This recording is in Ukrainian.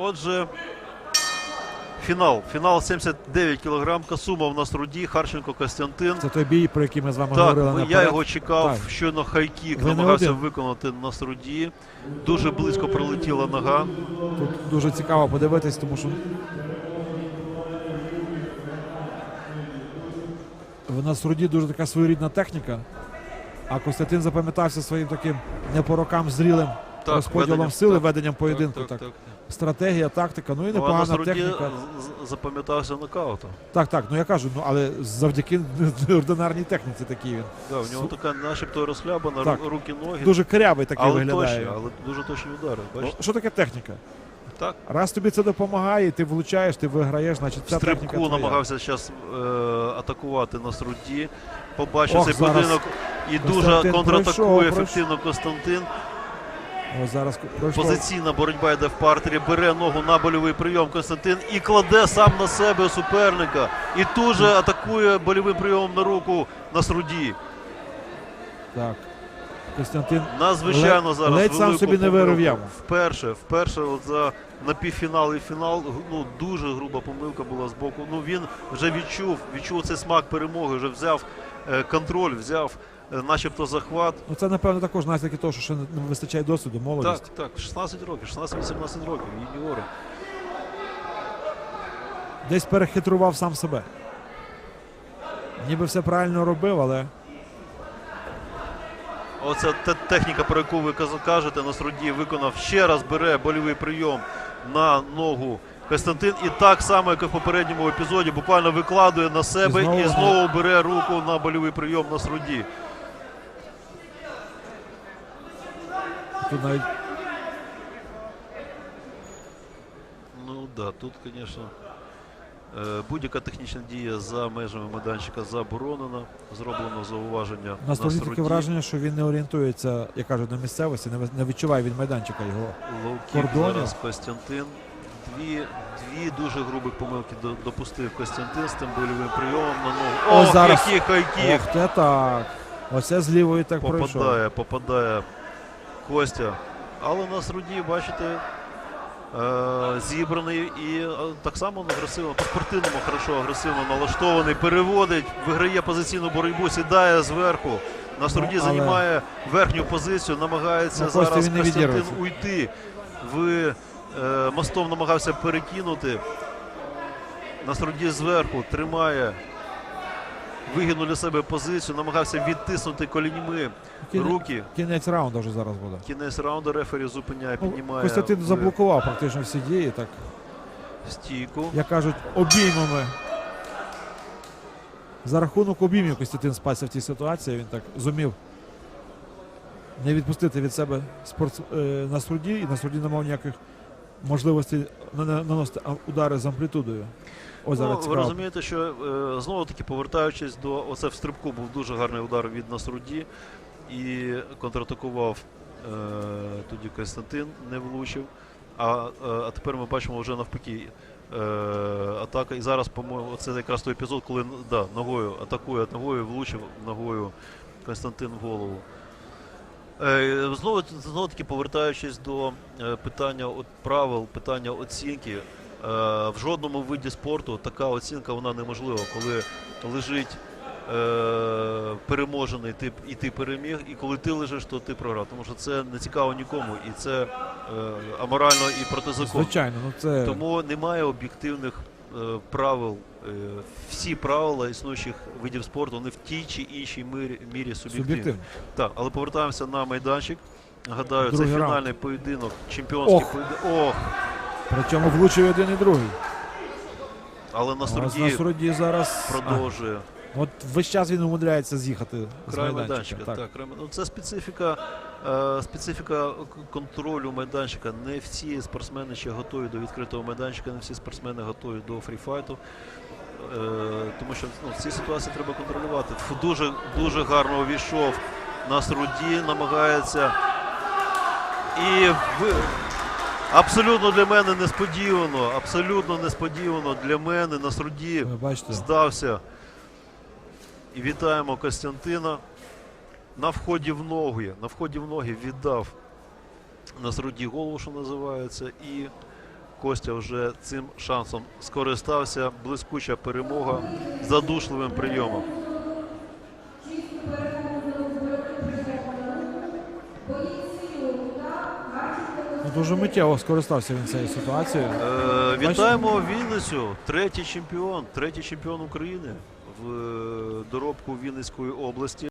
Отже, фінал. Фінал 79 кг. Касумов на струді, Харченко Костянтин. Це той бій, про який ми з вами Так, говорили ми- я його чекав, Так. щойно хайкік Ви намагався виконати на струді. Дуже близько пролетіла нога. Тут дуже цікаво подивитись, тому що в нас руді дуже така своєрідна техніка. А Костянтин запам'ятався своїм таким не по рокам зрілим Так, розподілом веденням, сили, так, веденням поєдинку. Так, Так, так, так. Стратегія, тактика, ну і Ну, непогана струді техніка. запам'ятався нокаутом. Так, так, ну я кажу, ну але завдяки неординарній техніці такий він. Да, в нього така начебто розхлябана, Так. руки, ноги. Дуже корявий такий але виглядає. точні, але дуже точні удари. Ну, Бачите? що таке техніка? Так. Раз тобі це допомагає, ти влучаєш, ти виграєш, значить ця техніка твоя. намагався зараз е, атакувати на струді. Побачив Ох, цей зараз поєдинок і дуже контратакує пройшов, ефективно Костянтин. Ось зараз пройшло. Позиційна боротьба йде в партері, бере ногу на больовий прийом Константин і кладе сам на себе суперника. І тут же атакує больовим прийомом на руку на струді. Так. Костянтин Надзвичайно зараз ледь сам собі не вирив яму. Вперше, вперше от за на півфінал і фінал ну, дуже груба помилка була з боку. Ну він вже відчув, відчув цей смак перемоги, вже взяв е, контроль, взяв начебто захват. Ну це напевно також наслідки того, що ще не вистачає досвіду, молодість. Так, так, 16 років, 16-18 років, юніори. Десь перехитрував сам себе. Ніби все правильно робив, але Оце те- техніка, про яку ви кажете, на струді виконав ще раз бере больовий прийом на ногу Костянтин. І так само, як і в попередньому епізоді, буквально викладує на себе І і знову- знову, бере руку на больовий прийом на тут навіть Ну да, тут, звісно, е, будь-яка технічна дія за межами майданчика заборонена. Зроблено зауваження у нас на таке враження, що він не орієнтується, як кажуть, на місцевості, не відчуває від майданчика його. Кордонів. зараз Костянтин. Дві, дві дуже грубих помилки допустив Костянтин з тим больовим прийомом на ногу. Ох, зараз. який хайкік! Ох, це так. Оце з лівої так пройшов. Попадає, попадає Костя. Але на струді, бачите, е, зібраний і е, так само агресивно, по-спортивному хорошо агресивно налаштований, переводить, виграє позиційну боротьбу, сідає зверху. На струді Ну, але- займає верхню позицію, намагається Ну, зараз Костянтин уйти. В е, мостом намагався перекинути. На струді зверху тримає вигідну для себе позицію, намагався відтиснути коліньми Кіне- руки. Кінець раунду вже зараз буде. Кінець раунду рефері зупиняє, Ну, піднімає Костянтин в заблокував практично всі дії, так стійку. як кажуть, обіймами. За рахунок обіймів Костянтин спасся в тій ситуації. Він так зумів не відпустити від себе спорт е, на суді, і на суді не мав ніяких на- наносити удари з амплітудою. Ось зараз Ну, ви розумієте, що е, знову таки повертаючись до оце в стрибку був дуже гарний удар від Насруді і контратакував е, тоді Константин, не влучив. А, е, а тепер ми бачимо вже навпаки е, атака. І зараз, по-моєму, це якраз той епізод, коли да, ногою атакує ногою, влучив ногою Константин в голову. Е, Знову, знову таки повертаючись до е, питання от правил, питання оцінки. Е, В жодному виді спорту така оцінка вона неможлива, коли лежить е, переможений ти, і ти переміг, і коли ти лежиш, то ти програв. Тому що це не цікаво нікому, і це е, аморально і протизаконно. Звичайно, ну це Тому немає об'єктивних правил. Е, всі правила існуючих видів спорту вони в тій чи іншій мірі, мірі суб'єктивні. Так, але повертаємося на майданчик. Гадаю, це Другий раунд. фінальний поєдинок, чемпіонський Ох. поєдинок. Ох, Причому влучив один і другий. але на Ось на суді зараз продовжує. От весь час він умудряється з'їхати з Край майданчика. Так. Так. край ну, це специфіка, е, специфіка контролю майданчика. Не всі спортсмени ще готові до відкритого майданчика, не всі спортсмени готові до фріфайту. Е, тому що ну, в цій ситуації треба контролювати. Фу, дуже, дуже гарно увійшов на струді, намагається. І ви... абсолютно для мене несподівано, абсолютно несподівано для мене на бачите, здався. І вітаємо Костянтина. На вході в ноги, на вході в ноги віддав на струді голову, що називається, і Костя вже цим шансом скористався. Блискуча перемога задушливим прийомом. Ну, дуже миттєво скористався він цією ситуацією. Е, вітаємо Вінницю, третій чемпіон, третій чемпіон України в е, доробку Вінницької області.